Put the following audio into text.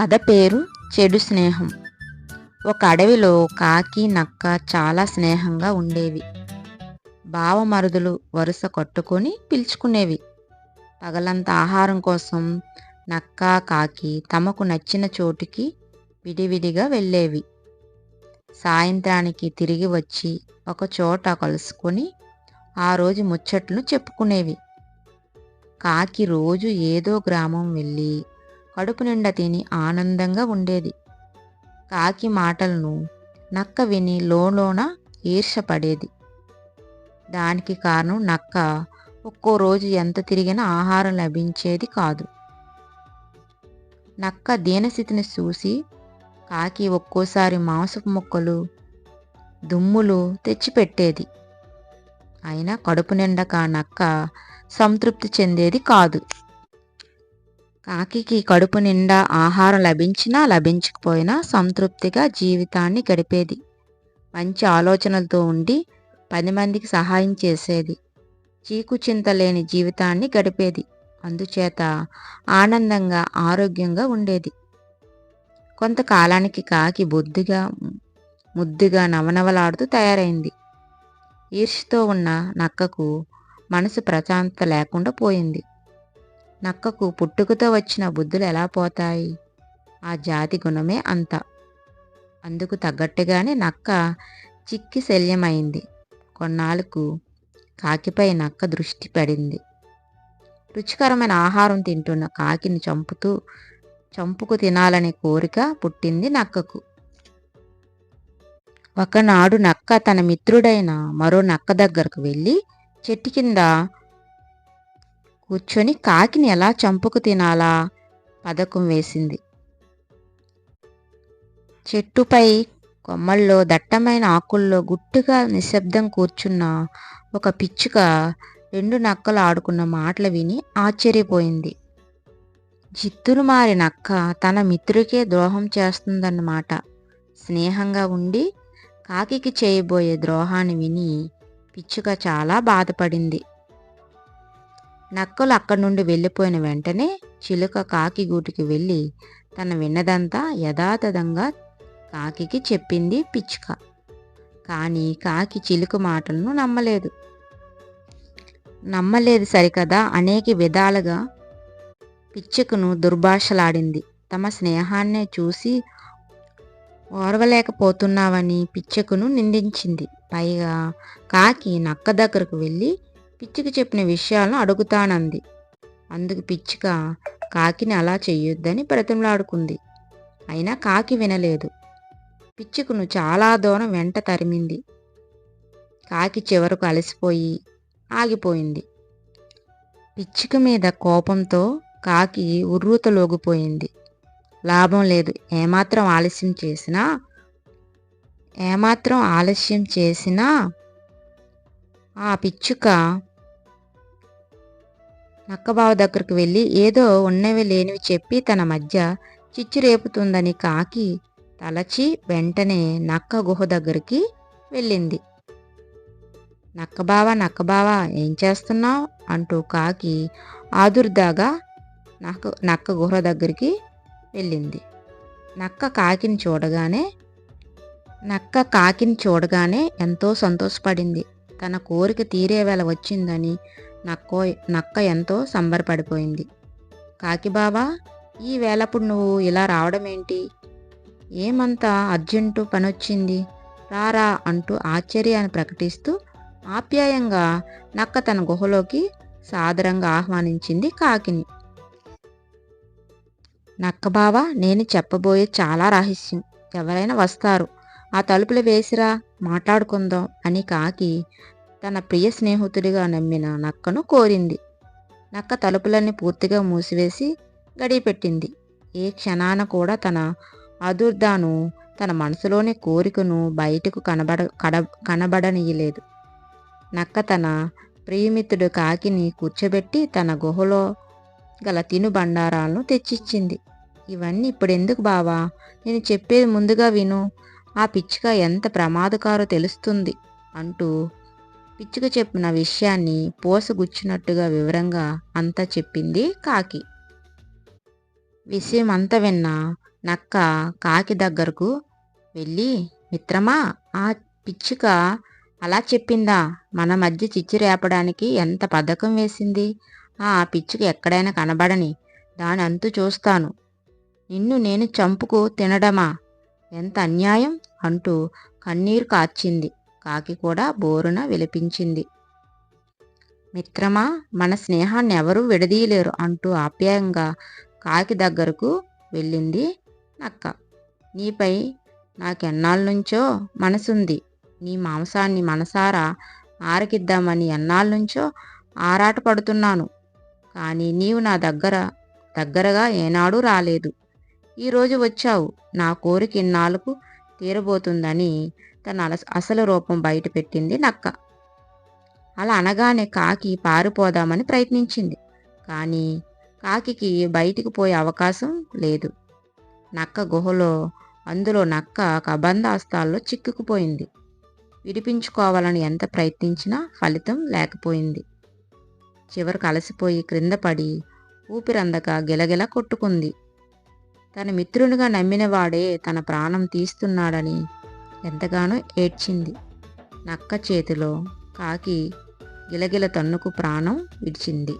కథ పేరు చెడు స్నేహం. ఒక అడవిలో కాకి నక్క చాలా స్నేహంగా ఉండేవి. బావమరుదులు వరుస కట్టుకొని పిలుచుకునేవి. పగలంతా ఆహారం కోసం నక్క కాకి తమకు నచ్చిన చోటుకి విడివిడిగా వెళ్ళేవి. సాయంత్రానికి తిరిగి వచ్చి ఒక చోట కలుసుకొని ఆ రోజు ముచ్చట్లు చెప్పుకునేవి. కాకి రోజు ఏదో గ్రామం వెళ్ళి కడుపు నిండా తిని ఆనందంగా ఉండేది. కాకి మాటలను నక్క విని లోలోన ఈర్షపడేది దానికి కారణం నక్క ఒక్కో రోజు ఎంత తిరిగినా ఆహారం లభించేది కాదు. నక్క దీనస్థితిని చూసి కాకి ఒక్కోసారి మాంసపు ముక్కలు దుమ్ములు తెచ్చిపెట్టేది. అయినా కడుపు నిండక నక్క సంతృప్తి చెందేది కాదు. కాకికి కడుపు నిండా ఆహారం లభించినా లభించకపోయినా సంతృప్తిగా జీవితాన్ని గడిపేది. మంచి ఆలోచనలతో ఉండి పది మందికి సహాయం చేసేది. చీకు చింత లేని జీవితాన్ని గడిపేది. అందుచేత ఆనందంగా ఆరోగ్యంగా ఉండేది. కొంతకాలానికి కాకి బొద్దుగా ముద్దుగా నవనవలాడుతూ తయారైంది. ఈర్ష్తో ఉన్న నక్కకు మనసు ప్రశాంతత లేకుండా పోయింది. నక్కకు పుట్టుకతో వచ్చిన బుద్ధులు ఎలా పోతాయి? ఆ జాతి గుణమే అంత. అందుకు తగ్గట్టుగానే నక్క చిక్కి శల్యమైంది. కొన్నాళ్ళకు కాకిపై నక్క దృష్టి పడింది. రుచికరమైన ఆహారం తింటున్న కాకిని చంపుతూ చంపుకు తినాలనే కోరిక పుట్టింది నక్కకు. ఒకనాడు నక్క తన మిత్రుడైన మరో నక్క దగ్గరకు వెళ్ళి చెట్టు కింద కూర్చొని కాకిని ఎలా చంపుకు తినాలా? పథకం వేసింది. చెట్టుపై కొమ్మల్లో దట్టమైన ఆకుల్లో గుట్టుగా నిశ్శబ్దం కూర్చున్న ఒక పిచ్చుక రెండు నక్కలు ఆడుకున్న మాటలు విని ఆశ్చర్యపోయింది. జిత్తులు మారి నక్క తన మిత్రుడికే ద్రోహం చేస్తుందన్నమాట. స్నేహంగా ఉండి కాకికి చేయబోయే ద్రోహాన్ని విని పిచ్చుక చాలా బాధపడింది. నక్కలు అక్కడి నుండి వెళ్ళిపోయిన వెంటనే చిలుక కాకి గూటికి వెళ్ళి తన విన్నదంతా యథాతథంగా కాకికి చెప్పింది పిచ్చుక. కానీ కాకి చిలుక మాటలను నమ్మలేదు. నమ్మలేదు సరికదా అనేక విధాలుగా పిచ్చుకను దుర్భాషలాడింది. తమ స్నేహాన్నే చూసి ఓర్వలేకపోతున్నావని పిచ్చుకను నిందించింది. పైగా కాకి నక్క దగ్గరకు వెళ్ళి పిచ్చికి చెప్పిన విషయాలను అడుగుతానంది. అందుకు పిచ్చిక కాకిని అలా చెయ్యొద్దని బ్రతిమలాడుకుంది. అయినా కాకి వినలేదు. పిచ్చుకును చాలా దూరం వెంట తరిమింది. కాకి చివరకు అలసిపోయి ఆగిపోయింది. పిచ్చుక మీద కోపంతో కాకి ఉర్రూతలోగిపోయింది. లాభం లేదు. ఏమాత్రం ఆలస్యం చేసినా ఏమాత్రం ఆలస్యం చేసినా ఆ పిచ్చుక నక్కబావ దగ్గరకు వెళ్ళి ఏదో ఉన్నవి లేనివి చెప్పి తన మధ్య చిచ్చు రేపుతుందని కాకి తలచి వెంటనే నక్క గుహ దగ్గరికి వెళ్ళింది. నక్కబావ నక్కబావ ఏం చేస్తున్నావు? అంటూ కాకి ఆదుర్దాగా నక్క నక్క గుహ దగ్గరికి వెళ్ళింది. నక్క కాకిని చూడగానే నక్క కాకిని చూడగానే ఎంతో సంతోషపడింది. తన కోరిక తీరే వేళ వచ్చిందని నక్కో నక్క ఎంతో సంబరపడిపోయింది. కాకిబాబా ఈ వేళప్పుడు నువ్వు ఇలా రావడం ఏంటి ఏమంతా అర్జెంటు పనొచ్చింది? రారా అంటూ ఆశ్చర్యాన్ని ప్రకటిస్తూ ఆప్యాయంగా నక్క తన గుహలోకి సాదరంగా ఆహ్వానించింది కాకిని. నక్కబావ నేను చెప్పబోయే చాలా రహస్యం. ఎవరైనా వస్తారు. ఆ తలుపులు వేసిరా మాట్లాడుకుందాం అని కాకి తన ప్రియ స్నేహితుడిగా నమ్మిన నక్కను కోరింది. నక్క తలుపులన్నీ పూర్తిగా మూసివేసి గడిపెట్టింది. ఏ క్షణాన కూడా తన అదుర్దాను తన మనసులోని కోరికను బయటకు కనబడ కడ కనబడనీయలేదు. నక్క తన ప్రియమిత్రుడు కాకిని కూర్చోబెట్టి తన గుహలో గల తిను బండారాలను తెచ్చిచ్చింది. ఇవన్నీ ఇప్పుడు ఎందుకు బావా? నేను చెప్పేది ముందుగా విను. ఆ పిచ్చుక ఎంత ప్రమాదకారో తెలుస్తుంది అంటూ పిచ్చుక చెప్పిన విషయాన్ని పోసగుచ్చినట్టుగా వివరంగా అంతా చెప్పింది కాకి. విషయం అంతా విన్న నక్క కాకి దగ్గరకు వెళ్ళి మిత్రమా ఆ పిచ్చుక అలా చెప్పిందా? మన మధ్య చిచ్చి రేపడానికి ఎంత పథకం వేసింది? ఆ పిచ్చుక ఎక్కడైనా కనబడని దాని అంతు చూస్తాను. నిన్ను నేను చంపుకు తినడమా? ఎంత అన్యాయం అంటూ కన్నీరు కార్చింది. కాకి కూడా బోరున విలపించింది. మిత్రమా మన స్నేహాన్ని ఎవరూ విడదీయలేరు అంటూ ఆప్యాయంగా కాకి దగ్గరకు వెళ్ళింది నక్క. నీపై నాకెన్నాళ్ళ నుంచో మనసుంది. నీ మాంసాన్ని మనసారా ఆరకిద్దామని ఎన్నాళ్ళ నుంచో ఆరాట పడుతున్నాను కానీ నీవు నా దగ్గర దగ్గరగా ఏనాడూ రాలేదు. ఈరోజు వచ్చావు. నా కోరిక ఇన్నాళ్ళకు తీరబోతుందని తన అసలు రూపం బయట పెట్టింది నక్క. అలా అనగానే కాకి పారిపోదామని ప్రయత్నించింది. కానీ కాకికి బయటికి పోయే అవకాశం లేదు. నక్క గుహలో అందులో నక్క కబంధాస్తాల్లో చిక్కుకుపోయింది. విడిపించుకోవాలని ఎంత ప్రయత్నించినా ఫలితం లేకపోయింది. చివరికి అలసిపోయి క్రింద పడి ఊపిరందక గిలగిల కొట్టుకుంది. తన మిత్రునిగా నమ్మినవాడే తన ప్రాణం తీస్తున్నాడని ఎంతగానో ఏడ్చింది. నక్క చేతిలో కాకి గిలగిల తన్నుకు ప్రాణం విడిచింది.